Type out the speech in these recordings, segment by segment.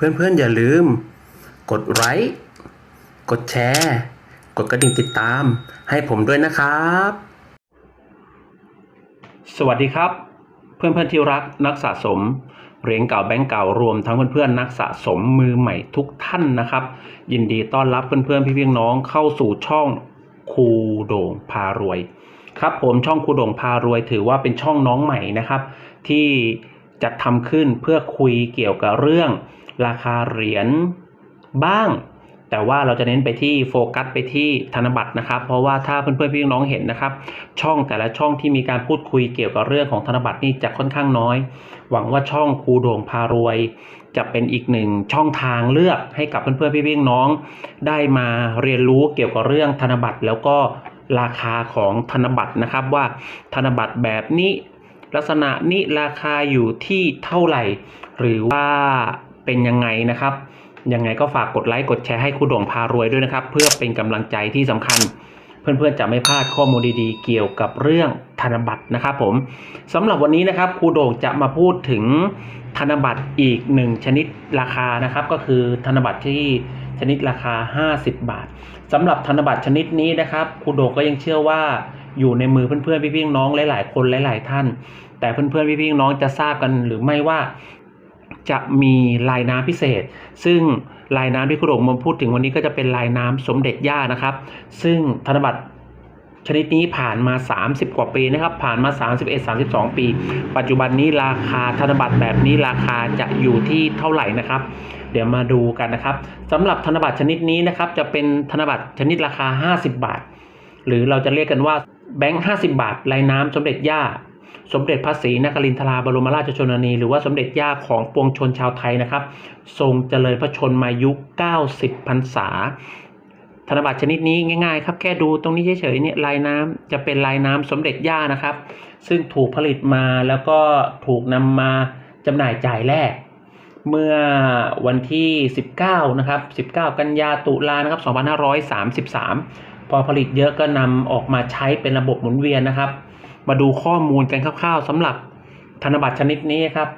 เพื่อนๆอย่าลืม กดไลค์กดแชร์ กดกระดิ่งติดตาม ให้ผมด้วยนะครับ สวัสดีครับ เพื่อนๆที่รักนักสะสมเหรียญเก่าแบงก์เก่ารวมทั้งเพื่อนๆนักสะสมมือใหม่ทุกท่านนะครับ ยินดีต้อนรับเพื่อนๆพี่ๆน้องเข้าสู่ช่องครูโด่งพารวย ครับผมช่องครูโด่งพารวย ถือว่าเป็นช่องน้องใหม่นะครับ ที่จัดทำขึ้นเพื่อคุยเกี่ยวกับเรื่อง ราคาเหรียญบ้าง แต่ว่าเราจะเน้นไปที่โฟกัสไปที่ธนบัตรนะครับ เพราะว่าถ้าเพื่อนๆพี่น้องเห็นนะครับ ช่องแต่ละช่องที่มีการพูดคุยเกี่ยวกับเรื่องของธนบัตรนี่จะค่อนข้างน้อย หวังว่าช่องครูโด่งพารวย จะเป็นอีกหนึ่งช่องทางเลือกให้กับเพื่อนๆพี่ๆน้อง ได้มาเรียนรู้เกี่ยวกับเรื่องธนบัตรแล้วก็ราคาของธนบัตรนะครับว่าธนบัตรแบบนี้ลักษณะนี้ราคาอยู่ที่เท่าไหร่ หรือว่า เป็นยังไงนะครับ ยังไงก็ฝากกดไลค์กดแชร์ให้ครูโด่งพารวยด้วยนะครับ เพื่อเป็นกำลังใจที่สำคัญ เพื่อนๆจะไม่พลาดข้อมูลดีๆ เกี่ยวกับเรื่องธนบัตรนะครับผมสำหรับวันนี้นะครับครูโด่งจะมาพูดถึงธนบัตรอีกหนึ่งชนิดราคานะครับ ก็คือธนบัตรที่ชนิดราคา 50 บาทสำหรับธนบัตรชนิดนี้นะครับครูโด่งก็ยังเชื่อว่าอยู่ในมือเพื่อนๆพี่ๆน้องหลายๆคนหลาย ๆ ท่าน แต่เพื่อนๆพี่ๆน้องจะทราบกันหรือไม่ว่า จะมีลายน้ำพิเศษ ซึ่งลายน้ำที่คุณโด่งมพูดถึงวันนี้ก็จะเป็นลายน้ำสมเด็จย่านะครับ ซึ่งธนบัตรชนิดนี้ผ่านมา 30 กว่าปีนะครับ ผ่านมา 31 32 ปี ปัจจุบันนี้ราคาธนบัตรแบบนี้ราคาจะอยู่ที่เท่าไหร่นะครับ เดี๋ยวมาดูกันนะครับสำหรับธนบัตรชนิดนี้นะครับ จะเป็นธนบัตรชนิดราคา 50 บาท หรือเราจะเรียกกันว่าแบงค์ 50 บาทลายน้ำสมเด็จย่า สมเด็จพระศรีนครินทราบรมราชชนนี หรือว่าสมเด็จย่าของปวงชนชาวไทยนะครับ ทรงเจริญพระชนมายุ 90 พรรษา ธนบัตรชนิดนี้ง่ายๆครับ แค่ดูตรงนี้เฉยๆเนี่ยลายน้ำจะเป็นลายน้ำสมเด็จย่านะครับ ซึ่งถูกผลิตมาแล้วก็ถูกนำมาจำหน่ายจ่ายแรกเมื่อวันที่ 19 นะครับ 19 กันยาตุลานะครับ 2533 พอผลิตเยอะก็นำออกมาใช้เป็นระบบหมุนเวียนนะครับ มาดูข้อมูลกันคร่าวๆสำหรับธนบัตรชนิดนี้ครับ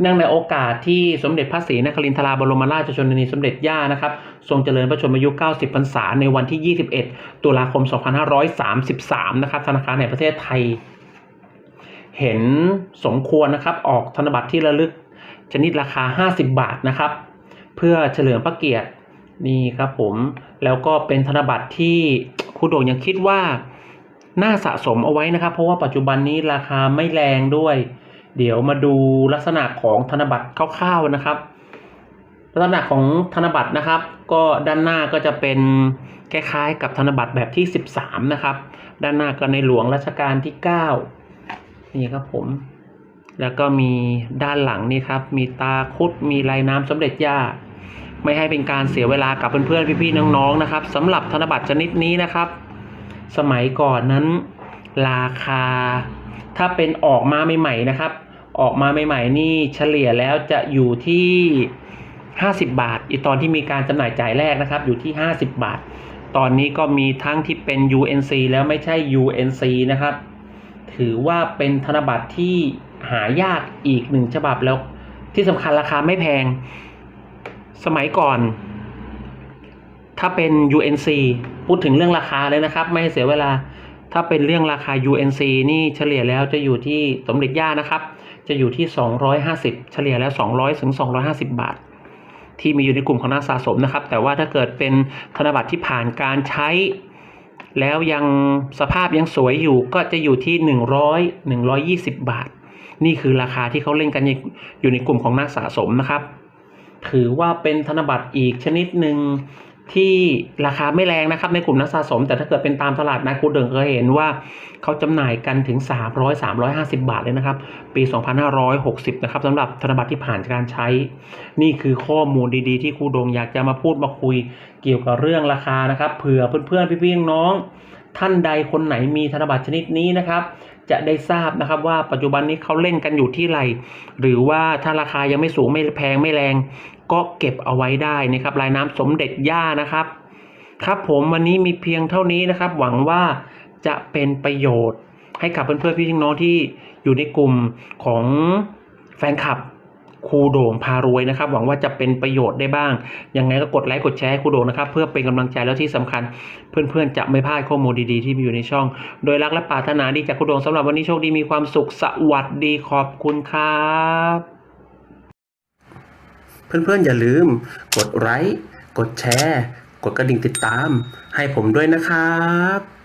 เนื่องในโอกาสที่สมเด็จพระศรีนครินทราบรมราชชนนีสมเด็จย่านะครับ ทรงเจริญพระชนมายุ 90 พรรษาในวันที่ 21 ตุลาคม 2533 นะครับ ธนาคารแห่งประเทศไทย เห็นสมควรนะครับ ออกธนบัตรที่ระลึกชนิดราคา 50 บาทนะครับ เพื่อเฉลิมพระเกียรตินี่ครับผม แล้วก็เป็นธนบัตรที่ครูโด่งยังคิดว่า น่าสะสมเอาไว้นะครับ เพราะว่าปัจจุบันนี้ราคาไม่แรงด้วย เดี๋ยวมาดูลักษณะของธนบัตรคร่าวๆนะครับ ลักษณะของธนบัตรนะครับ ก็ด้านหน้าก็จะเป็นคล้ายๆกับธนบัตรแบบที่ 13 นะครับ ด้านหน้าก็ในหลวงรัชกาลที่ 9 นี่ครับผม แล้วก็มีด้านหลังนี่ครับ มีตาคุด มีลายน้ำสมเด็จย่าไม่ให้เป็นการเสียเวลากับเพื่อนๆ พี่ๆ น้องๆ นะครับสำหรับธนบัตรชนิดนี้นะครับ สมัยก่อนนั้น ราคา ถ้าเป็นออกมาใหม่ๆนะครับ ออกมาใหม่ๆนี่เฉลี่ยแล้วจะอยู่ที่ 50 บาทอีตอนที่มีการจำหน่ายจ่ายแรกนะครับ อยู่ที่ 50 บาท ตอนนี้ก็มีทั้งที่เป็น UNC แล้วไม่ใช่ UNC นะครับ ถือว่าเป็นธนบัตรที่หายากอีกหนึ่งฉบับแล้วที่สำคัญราคาไม่แพง สมัยก่อน ถ้าเป็น UNC พูดถึงเรื่องราคาเลยนะครับ ไม่ให้เสียเวลา ถ้าเป็นเรื่องราคา UNC นี่เฉลี่ยแล้วจะอยู่ที่สมเด็จย่านะครับ จะอยู่ที่ 250 เฉลี่ยแล้ว 200ถึง250 บาท ที่มีอยู่ในกลุ่มของนักสะสมนะครับ แต่ว่าถ้าเกิดเป็นธนบัตรที่ผ่านการใช้ แล้วยังสภาพยังสวยอยู่ก็จะอยู่ที่ 100 120 บาท นี่คือราคาที่เขาเล่นกันอยู่ในกลุ่มของนักสะสมนะครับถือว่าเป็นธนบัตรอีกชนิดหนึ่ง ที่ราคาไม่แรงนะครับในกลุ่มนักสะสม แต่ถ้าเกิดเป็นตามตลาดนะคุณเดิงเคยเห็นว่าเขาจำหน่ายกันถึง 300 350 บาทเลยนะครับ ปี 2560 นะครับสำหรับธนบัตรที่ผ่านการใช้ นี่คือข้อมูลดีๆ ที่ครูดงอยากจะมาพูดมาคุยเกี่ยวกับเรื่องราคานะครับเผื่อเพื่อนๆพี่ๆน้องท่านใดคนไหนมีธนบัตรชนิดนี้นะครับ จะได้ทราบนะครับว่าปัจจุบันนี้เขาเล่นกันอยู่ที่ไร หรือว่าถ้าราคายังไม่สูงไม่แพงไม่แรง ก็เก็บเอาไว้ได้นะครับลายน้ำสมเด็จย่านะครับครับผมวันนี้มีเพียงเท่านี้นะครับ หวังว่าจะเป็นประโยชน์ให้กับเพื่อนๆพี่น้องที่อยู่ในกลุ่มของแฟนคลับ ครูโด่งพารวยนะครับ หวังว่าจะเป็นประโยชน์ได้บ้าง ยังไงก็กดไลค์กดแชร์ให้ครูโด่งนะครับ เพื่อเป็นกำลังใจแล้วที่สำคัญ เพื่อนๆ จะไม่พลาดข้อมูลดีๆ ที่มีอยู่ในช่อง โดยรักและปรารถนาดีจากครูโด่งสำหรับวันนี้โชคดีมีความสุขสวัสดีขอบคุณครับ เพื่อนๆอย่าลืม กดไลค์กดแชร์ กดกระดิ่งติดตาม ให้ผมด้วยนะครับ